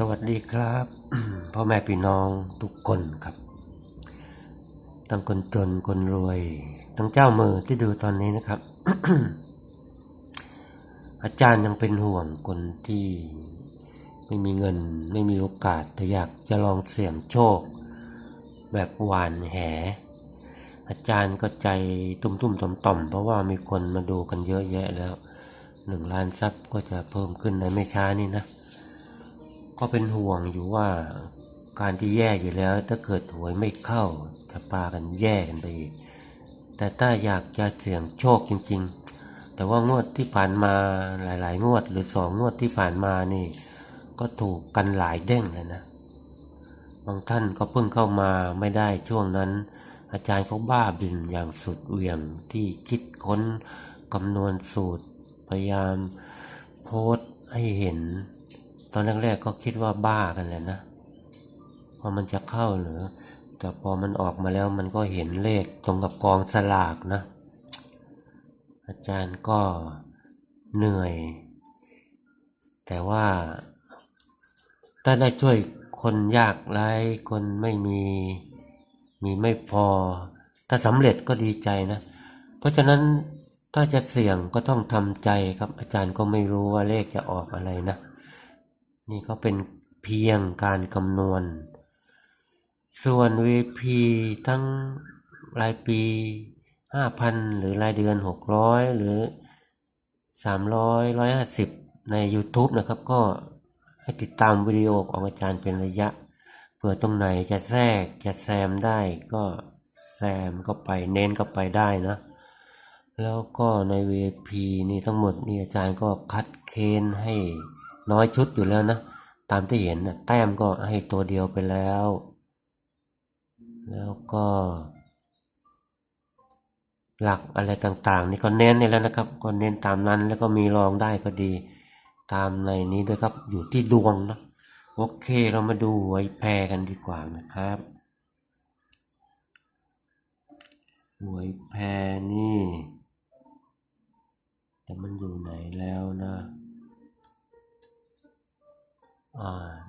สวัสดีครับพ่อแม่พี่น้องทุกคนครับ ทั้งคนจนคนรวย ทั้งเจ้ามือที่ดูตอนนี้นะครับ อาจารย์ยังเป็นห่วงคนที่ไม่มีเงินไม่มีโอกาสแต่อยากจะลองเสี่ยงโชค แบบหวานแห อาจารย์ก็ใจตุ้มๆต่อมๆ เพราะว่ามีคนมาดูกันเยอะแยะแล้วหนึ่งล้านซับก็จะเพิ่มขึ้นในไม่ช้านี่นะ ก็เป็นห่วงอยู่ว่าการที่แย่อยู่แล้ว ถ้าเกิดหวยไม่เข้าจะปากันแย่กันไปอีกแต่ถ้าอยากจะเสี่ยงโชคจริง ๆ แต่ว่างวดที่ผ่านมาหลาย ๆ งวด หรือสองงวดที่ผ่านมานี่ ก็ถูกกันหลายเด้งเลยนะบางท่านก็เพิ่งเข้ามาไม่ได้ช่วงนั้น อาจารย์เขาบ้าบินอย่างสุดเหวี่ยงที่คิดค้นคำนวณสูตร พยายามโพสต์ให้เห็น ตอนแรกๆก็คิดว่าบ้ากันแหละนะว่ามันจะเข้าหรือ แต่พอมันออกมาแล้วมันก็เห็นเลขตรงกับกองสลากนะ อาจารย์ก็เหนื่อย แต่ว่า ถ้าได้ช่วยคนยากไร้คนไม่มีมีไม่พอ ถ้าสำเร็จก็ดีใจนะ เพราะฉะนั้นถ้าจะเสี่ยงก็ต้องทำใจครับ อาจารย์ก็ไม่รู้ว่าเลขจะออกอะไรนะ นี่ก็เป็นเพียงการคำนวณ ส่วน VP ทั้งรายปี 5,000 หรือรายเดือน 600 หรือ 300 150 ใน YouTube นะครับก็ให้ติดตามวิดีโอของอาจารย์เป็นระยะ เผื่อตรงไหนจะแทรกจะแซมได้ก็แซมก็ไปเน้นก็ไปได้นะ แล้วก็ใน VP นี่ทั้งหมดนี่อาจารย์ก็คัดเคนให้ น้อยชุดอยู่แล้วนะ ตามที่เห็นนะแต้มก็ให้ตัวเดียวไปแล้ว แล้วก็ หลักอะไรต่างๆ นี่ก็เน้นนี่แล้วนะครับ ก็เน้นตามนั้นแล้วก็มีรองได้ก็ดี ตามในนี้ด้วยครับอยู่ที่ดวงนะโอเคเรามาดูหวยแพรกันดีกว่านะครับหวยแพรนี่ แต่มันอยู่ไหนแล้วนะ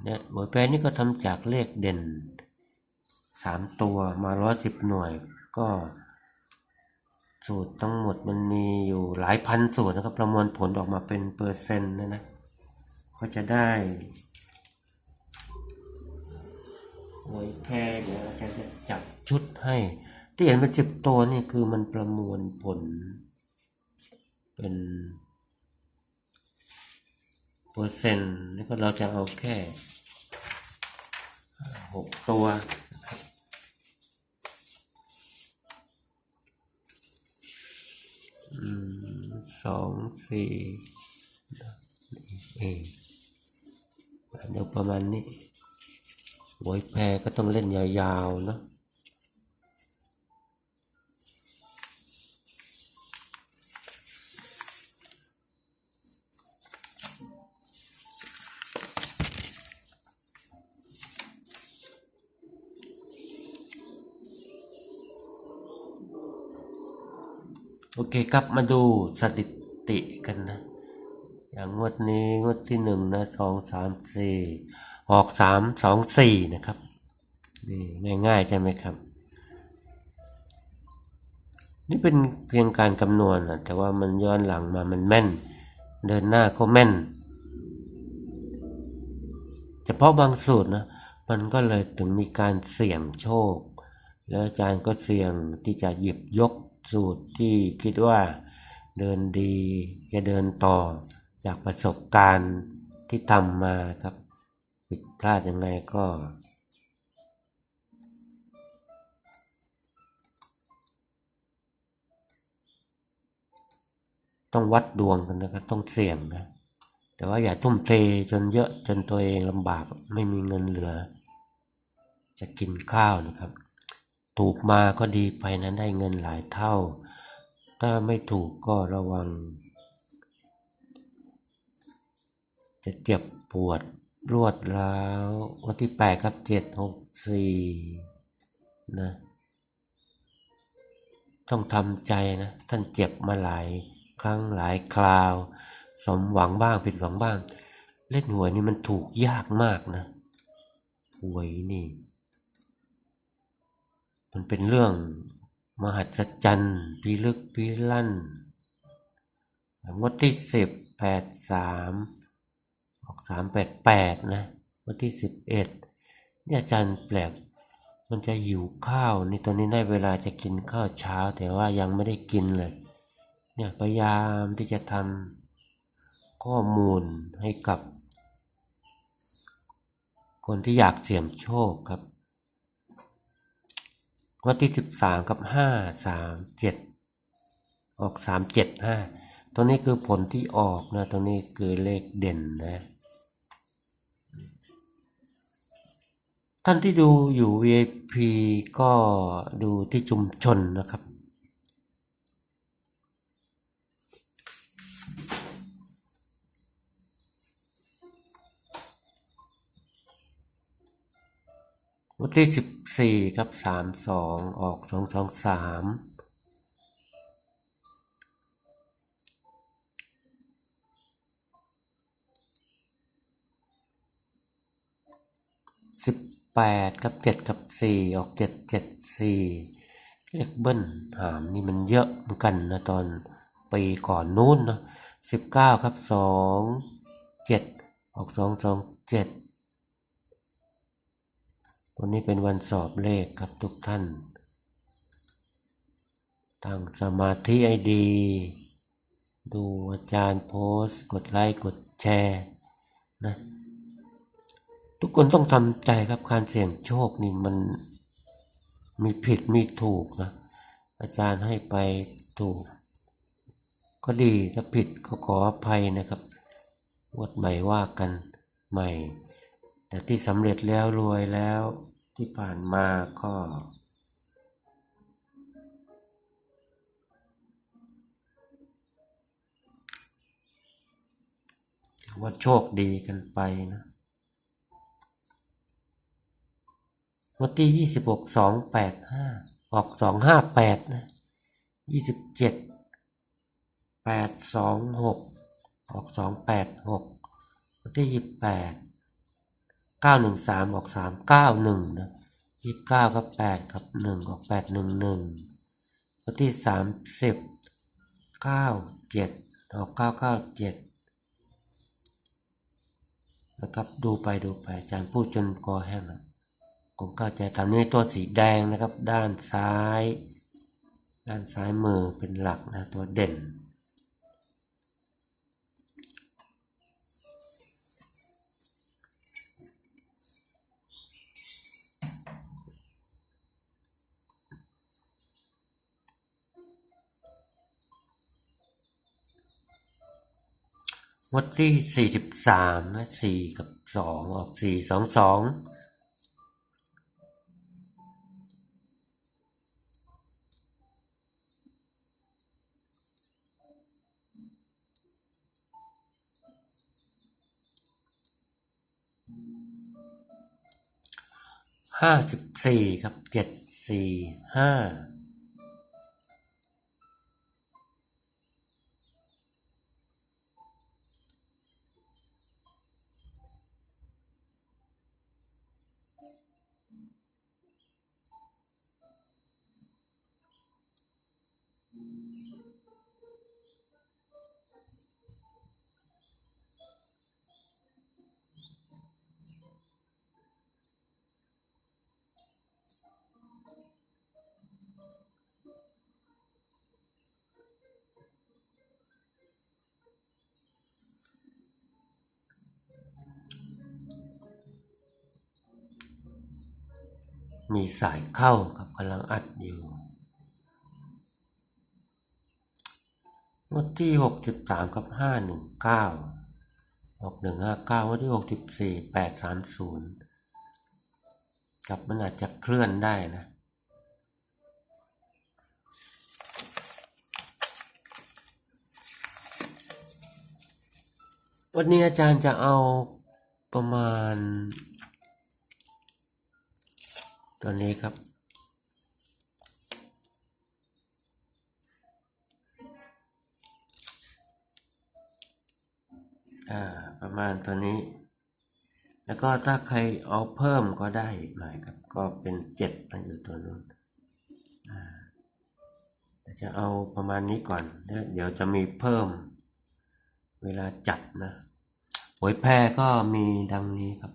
เนี่ยหวยแพรนี่ก็ทำจากเลขเด่นสามตัวมาร้อยสิบหน่วย ก็ สูตรทั้งหมดมันมีอยู่หลายพันสูตรนะครับ ประมวลผลออกมาเป็นเปอร์เซ็นต์นะนะ ก็จะได้หวยแพรเดี๋ยวอาจารย์จะจับชุดให้ ที่เห็นเป็นสิบตัวนี่คือมันประมวลผลเป็น อร์เซ็นต์นี่ก็เราจะเอาแค่หกตัวอืมสองสี่เอเดี๋ยวประมาณนี้หวยแพรก็ต้องเล่นยาวๆเนอะ โอเคครับมาดูสถิติกันนะ อย่างงวดนี้งวดที่หนึ่งนะสองสามสี่ออกสามสองสี่นะครับนี่ง่ายๆใช่ไหมครับ นี่เป็นเพียงการคำนวณนะแต่ว่ามันย้อนหลังมามันแม่น เดินหน้าก็แม่น เฉพาะบางสูตรนะมันก็เลยถึงมีการเสี่ยงโชค แล้วอาจารย์ก็เสี่ยงที่จะหยิบยกสูตรที่คิดว่าเดินดีจะเดินต่อจากประสบการณ์ที่ทำมาครับ ผิดพลาดยังไงก็ ต้องวัดดวงกันนะครับต้องเสี่ยงนะ แต่ว่าอย่าทุ่มเทจนเยอะจนตัวเองลำบากไม่มีเงินเหลือ จะกินข้าวนะครับ ถูกมาก็ดีไปนะได้เงินหลายเท่า ถ้าไม่ถูกก็ระวัง จะเจ็บปวดรวดร้าววันที่แปดกับเจ็ดหกสี่นะต้องทำใจนะ ท่านเจ็บมาหลายครั้งหลายคราว สมหวังบ้างผิดหวังบ้าง เล่นหวยนี่มันถูกยากมากนะหวยนี่ มันเป็นเรื่องมหัศจรรย์พิลึกพิลั่นงวดที่สิบแปดสามออกสามแปดแปดนะงวันที่สิบเอ็ดเนี่ยอาจารย์แปลก มันจะหิวข้าวนี่ตอนนี้ได้เวลาจะกินข้าวเช้า แต่ว่ายังไม่ได้กินเลย เนี่ยพยายามที่จะทำข้อมูลให้กับ คนที่อยากเสี่ยงโชคครับ วันที่สิบสามกับห้าสามเจ็ดออกสามเจ็ดห้าตัวนี้คือผลที่ออกนะตัวนี้คือเลขเด่นนะ ท่านที่ดูอยู่ VIP ก็ดูที่ชุมชนนะครับ วันที่สิบสี่ครับสามสองออกสองสองสามสิบแปดครับเจ็ดกับสี่ออกเจ็ดเจ็ดสี่เลขเบิ้ลหามนี่มันเยอะเหมือนกันนะตอนปีก่อนนู้นนะสิบเก้าครับสองเจ็ดออกสองสองเจ็ด วันนี้เป็นวันสอบเลขครับทุกท่าน ตั้งสมาธิให้ดี ดูอาจารย์โพสต์ กดไลค์ กดแชร์นะทุกคนต้องทำใจครับการเสี่ยงโชคนี่มันมีผิดมีถูกนะ อาจารย์ให้ไปถูก ก็ดีถ้าผิดก็ขออภัยนะครับวดใหม่ว่ากันใหม่ แต่ที่สำเร็จแล้วรวยแล้วที่ผ่านมาก็ถือว่าโชคดีกันไปนะวันที่ยี่สิบหกสองแปดห้าออกสองห้าแปดนะยี่สิบเจ็ดแปดสองหกออกสองแปดหกวันที่ยี่สิบแปด เก้าหนึ่งสามออกสามเก้าหนึ่งนะยี่สิบเก้ากับแปดกับหนึ่งออกแปดหนึ่งหนึ่งวันที่สามสิบเก้าเจ็ดออกเก้าเก้าเจ็ดนะครับดูไปดูไปอาจารย์พูดจนคอแห้งแล้วผมเข้าใจตามนี้ตัวสีแดงนะครับ ด้านซ้าย ด้านซ้ายมือเป็นหลักนะตัวเด่น วัดที่สี่สิบสามและสี่กับสองออกสี่สองสองห้าสิบสี่ครับเจ็ดสี่ห้า มีสายเข้าครับกำลังอัดอยู่งวดที่หกสิบสามกับห้าหนึ่งเก้าออกหนึ่งห้าเก้างวดที่หกสิบสี่แปดสามศูนย์กับมันอาจจะเคลื่อนได้นะ วันนี้อาจารย์จะเอาประมาณ ตัวนี้ครับ อ่า ประมาณตัวนี้ แล้วก็ถ้าใครเอาเพิ่มก็ได้อีกหน่อยครับ ก็เป็นเจ็ดนอยู่ตัวนู้นอ่าจะเอาประมาณนี้ก่อน เดี๋ยวจะมีเพิ่มเวลาจับนะหวยแพรก็มีดังนี้ครับ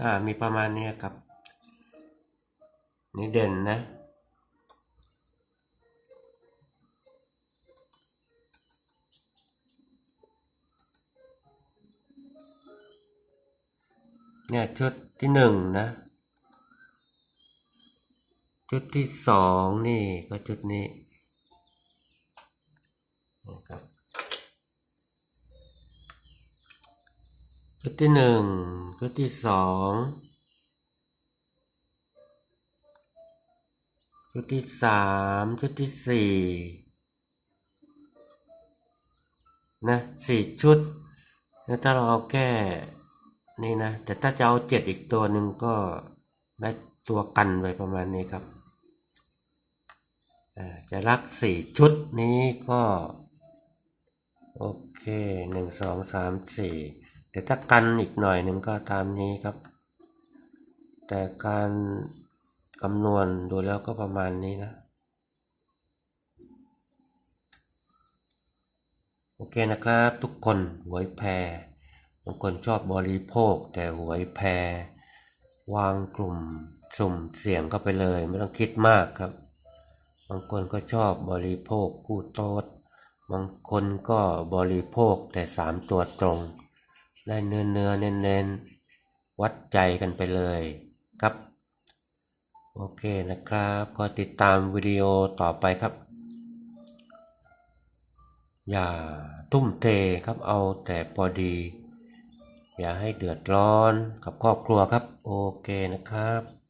อ่ามีประมาณนี้ครับ นี่เด่นนะ เนี่ยชุดที่หนึ่งนะ ชุดที่สองนี่ก็ชุดนี้นะครับชุดที่หนึ่ง ชุดที่สองชุดที่สามชุดที่สี่นะสี่ชุดแล้วถ้าเราเอาแค่นี่นะ แต่ถ้าจะเอาเจ็ดอีกตัวหนึ่งก็ได้ตัวกันไว้ประมาณนี้ครับอ่าจะรักสี่ชุดนี้ก็ โอเคหนึ่งสองสามสี่ แต่ถ้ากันอีกหน่อยหนึ่งก็ตามนี้ครับ แต่การคำนวณดูแล้วก็ประมาณนี้นะ โอเคนะครับทุกคนหวยแพรบางคนชอบบริโภค แต่หวยแพรวางกลุ่มสุ่มเสี่ยงเข้าไปเลย ไม่ต้องคิดมากครับ บางคนก็ชอบบริโภคกู้โต๊ดบางคนก็บริโภคแต่สามตัวตรง ได้เนื้อเนื้อเน้นเน้นวัดใจกันไปเลยครับ โอเคนะครับ ก็ติดตามวิดีโอต่อไปครับ อย่าทุ่มเทครับเอาแต่พอดี อย่าให้เดือดร้อนกับครอบครัวครับ โอเคนะครับ